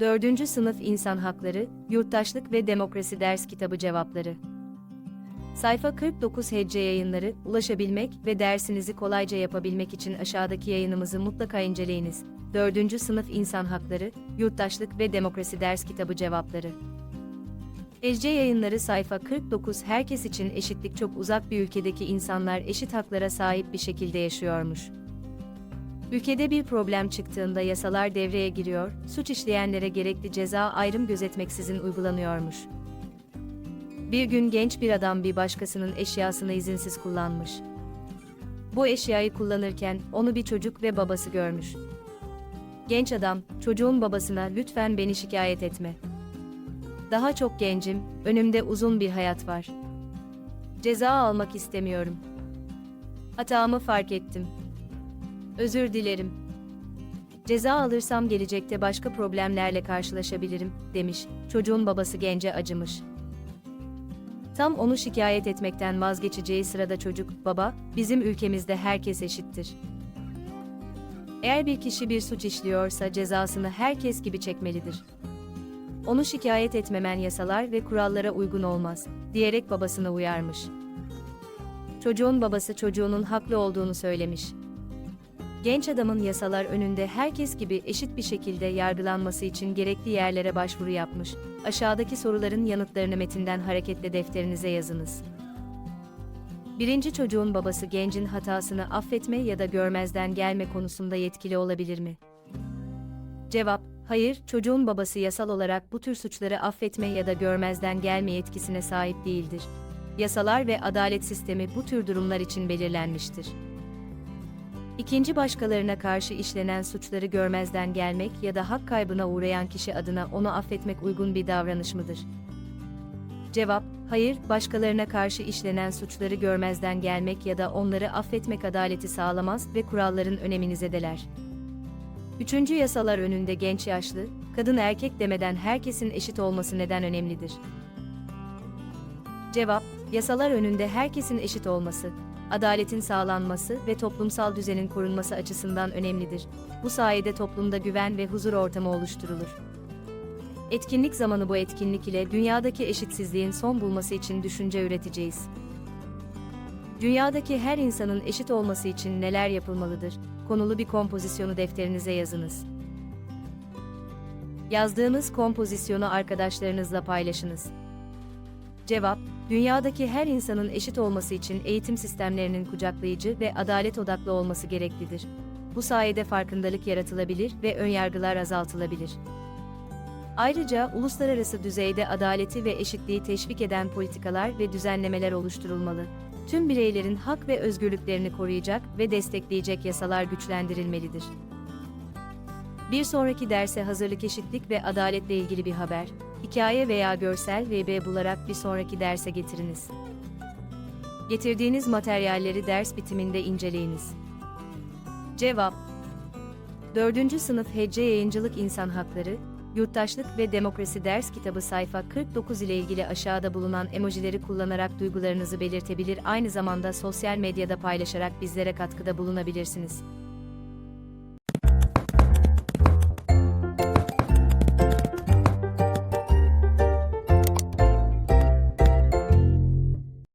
4. Sınıf İnsan Hakları, Yurttaşlık ve Demokrasi Ders Kitabı Cevapları Sayfa 49 Hecce Yayınları, ulaşabilmek ve dersinizi kolayca yapabilmek için aşağıdaki yayınımızı mutlaka inceleyiniz. 4. Sınıf İnsan Hakları, Yurttaşlık ve Demokrasi Ders Kitabı Cevapları Ecce Yayınları sayfa 49 Herkes için eşitlik çok uzak bir ülkedeki insanlar eşit haklara sahip bir şekilde yaşıyormuş. Ülkede bir problem çıktığında yasalar devreye giriyor, suç işleyenlere gerekli ceza ayrım gözetmeksizin uygulanıyormuş. Bir gün genç bir adam bir başkasının eşyasını izinsiz kullanmış. Bu eşyayı kullanırken onu bir çocuk ve babası görmüş. Genç adam, çocuğun babasına lütfen beni şikayet etme. Daha çok gencim, önümde uzun bir hayat var. Ceza almak istemiyorum. Hatamı fark ettim. Özür dilerim. Ceza alırsam gelecekte başka problemlerle karşılaşabilirim, demiş. Çocuğun babası gence acımış. Tam onu şikayet etmekten vazgeçeceği sırada çocuk, baba, bizim ülkemizde herkes eşittir. Eğer bir kişi bir suç işliyorsa cezasını herkes gibi çekmelidir. Onu şikayet etmemen yasalar ve kurallara uygun olmaz, diyerek babasını uyarmış. Çocuğun babası çocuğunun haklı olduğunu söylemiş. Genç adamın yasalar önünde herkes gibi eşit bir şekilde yargılanması için gerekli yerlere başvuru yapmış. Aşağıdaki soruların yanıtlarını metinden hareketle defterinize yazınız. Birinci çocuğun babası gencin hatasını affetme ya da görmezden gelme konusunda yetkili olabilir mi? Cevap, hayır, çocuğun babası yasal olarak bu tür suçları affetme ya da görmezden gelme yetkisine sahip değildir. Yasalar ve adalet sistemi bu tür durumlar için belirlenmiştir. İkinci başkalarına karşı işlenen suçları görmezden gelmek ya da hak kaybına uğrayan kişi adına onu affetmek uygun bir davranış mıdır? Cevap, hayır, başkalarına karşı işlenen suçları görmezden gelmek ya da onları affetmek adaleti sağlamaz ve kuralların önemini zedeler. Üçüncü yasalar önünde genç yaşlı, kadın erkek demeden herkesin eşit olması neden önemlidir? Cevap, yasalar önünde herkesin eşit olması, adaletin sağlanması ve toplumsal düzenin korunması açısından önemlidir. Bu sayede toplumda güven ve huzur ortamı oluşturulur. Etkinlik zamanı bu etkinlik ile dünyadaki eşitsizliğin son bulması için düşünce üreteceğiz. Dünyadaki her insanın eşit olması için neler yapılmalıdır? Konulu bir kompozisyonu defterinize yazınız. Yazdığınız kompozisyonu arkadaşlarınızla paylaşınız. Cevap, dünyadaki her insanın eşit olması için eğitim sistemlerinin kucaklayıcı ve adalet odaklı olması gereklidir. Bu sayede farkındalık yaratılabilir ve önyargılar azaltılabilir. Ayrıca uluslararası düzeyde adaleti ve eşitliği teşvik eden politikalar ve düzenlemeler oluşturulmalı. Tüm bireylerin hak ve özgürlüklerini koruyacak ve destekleyecek yasalar güçlendirilmelidir. Bir sonraki derse hazırlık eşitlik ve adaletle ilgili bir haber, hikaye veya görsel VB bularak bir sonraki derse getiriniz. Getirdiğiniz materyalleri ders bitiminde inceleyiniz. Cevap 4. Sınıf Hecce Yayıncılık İnsan Hakları, Yurttaşlık ve Demokrasi Ders Kitabı sayfa 49 ile ilgili aşağıda bulunan emojileri kullanarak duygularınızı belirtebilir aynı zamanda sosyal medyada paylaşarak bizlere katkıda bulunabilirsiniz.